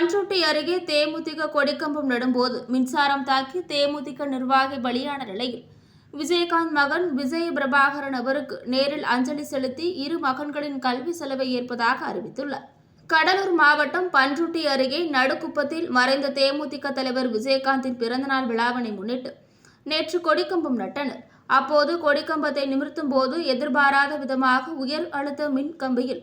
தேமுதிக கொடிக்கம்பம் நடும்போது மின்சாரம் தாக்கி தேமுதிக நிர்வாகி பலியான நிலையில் விஜயகாந்த் மகன் விஜய பிரபாகரன் அவருக்கு நேரில் அஞ்சலி செலுத்தி இரு மகன்களின் கல்வி செலவை ஏற்பதாக அறிவித்துள்ளார். கடலூர் மாவட்டம் பன்ருட்டி அருகே நடுக்குப்பத்தில் மறைந்த தேமுதிக தலைவர் விஜயகாந்தின் பிறந்தநாள் விழாவினை முன்னிட்டு நேற்று கொடிக்கம்பம் நட்டனர். அப்போது கொடிக்கம்பத்தை நிமிர்த்தும் போது எதிர்பாராத விதமாக உயர் அழுத்த மின் கம்பியில்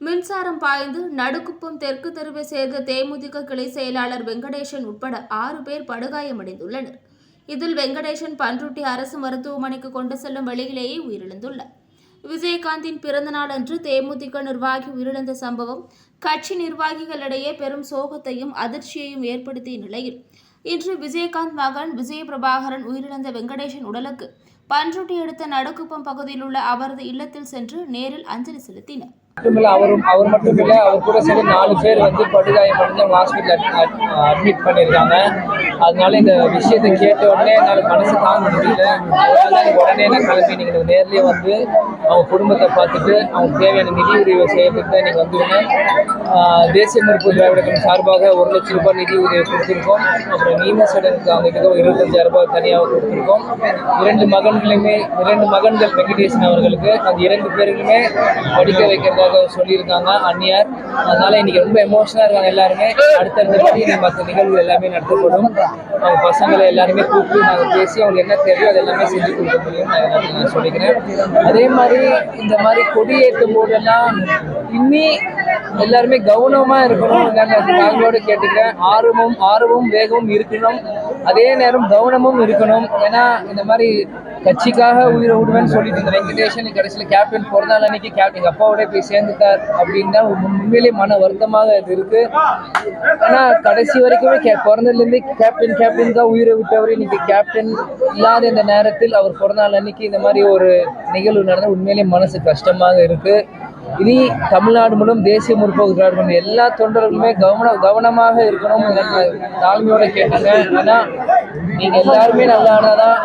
மின்சாரம் பாய்ந்து நடுக்குப்பம் தெற்கு தெருவை சேர்ந்த தேமுதிக கிளை செயலாளர் வெங்கடேசன் உட்பட ஆறு பேர் படுகாயமடைந்துள்ளனர். இதில் வெங்கடேசன் பன்ருட்டி அரசு மருத்துவமனைக்கு கொண்டு செல்லும் வழியிலேயே உயிரிழந்துள்ளார். விஜயகாந்தின் பிறந்தநாள் அன்று தேமுதிக நிர்வாகி உயிரிழந்த சம்பவம் கட்சி நிர்வாகிகளிடையே பெரும் சோகத்தையும் அதிர்ச்சியையும் ஏற்படுத்திய நிலையில் இன்று விஜயகாந்த் மகன் விஜய பிரபாகரன் உயிரிழந்த வெங்கடேசன் உடலுக்கு பன்ருட்டி எடுத்த நடுக்குப்பம் பகுதியில் உள்ள அவரது இல்லத்தில் சென்று நேரில் அஞ்சலி செலுத்தினர். மட்டுமில்ல அவரும் அவர் மட்டும் இல்லை அவர் கூட சேர்ந்து நாலு பேர் வந்து படுகாயமடைஞ்சு அவங்க ஹாஸ்பிட்டல் அட்மிட் பண்ணியிருக்காங்க. அதனால இந்த விஷயத்தை கேட்ட உடனே என்னால் மனசு தாங்க முடியல. அதனால உடனே நான் கிளம்பி நீங்கள் நேர்லேயே வந்து அவங்க குடும்பத்தை பார்த்துட்டு அவங்க தேவையான நிதி உதவி செய்யறதுக்கு தான் நீங்கள் வந்துருங்க தேசிய முற்போக்கு திராவிட சார்பாக ஒரு லட்சம் ரூபாய் நிதி உதவி கொடுத்துருக்கோம். அப்புறம் நீமசடனுக்கு அவங்க கிட்ட இருபத்தஞ்சாயிரம் ரூபாய் தனியாக கொடுத்துருக்கோம். இரண்டு மகன்களுமே இரண்டு மகன்கள் வெங்கடேசன் அவர்களுக்கு அந்த இரண்டு பேருக்குமே படிக்க வைக்கிறதாக சொல்லியிருக்காங்க அந்நியார். அதனால இன்னைக்கு ரொம்ப எமோஷனாக இருக்காங்க எல்லாருமே. அடுத்தடுத்த மற்ற நிகழ்வு எல்லாமே நடத்தப்படும். அவங்க பசங்களை எல்லாருமே கூப்பிட்டு நாங்கள் பேசி அவங்களுக்கு என்ன தேவையோ அது எல்லாமே செஞ்சு கொடுக்க முடியும் நான் சொல்லிக்கிறேன். அதே மாதிரி இந்த மாதிரி கொடியேற்றும் போதெல்லாம் இன்னி எல்லாருமே கவனமா இருக்கணும் நாங்களோட கேட்டுக்கிறேன். ஆர்வமும் ஆர்வமும் வேகமும் இருக்கணும். அதே நேரம் கவனமும் இருக்கணும். ஏன்னா இந்த மாதிரி கட்சிக்காக உயிரை விடுவேன்னு சொல்லிட்டு இந்த வெங்கடேஷன் கடைசியில் கேப்டன் பிறந்த அன்னைக்கு கேப்டன் எங்கள் அப்பாவோடய போய் சேர்ந்துட்டார் அப்படின்னு தான் உண்மையிலேயே மன வருத்தமாக இது இருக்கு. ஆனால் கடைசி வரைக்குமே கே பிறந்ததுலேருந்து கேப்டன் கேப்டன் தான் உயிரை விட்டவர். இன்னைக்கு கேப்டன் இல்லாத இந்த நேரத்தில் அவர் பிறந்தநாள் அன்னைக்கு இந்த மாதிரி ஒரு நிகழ்வு நடந்தால் உண்மையிலேயே மனசு கஷ்டமாக இருக்கு. இனி தமிழ்நாடு மூலம் தேசிய முற்போக்கு திராவிட எல்லா தொண்டர்களுமே கவன கவனமாக இருக்கணும் தாழ்மையோட கேட்டுங்க ஏன்னா நீங்க எல்லாருமே நல்லா ஆனாதான்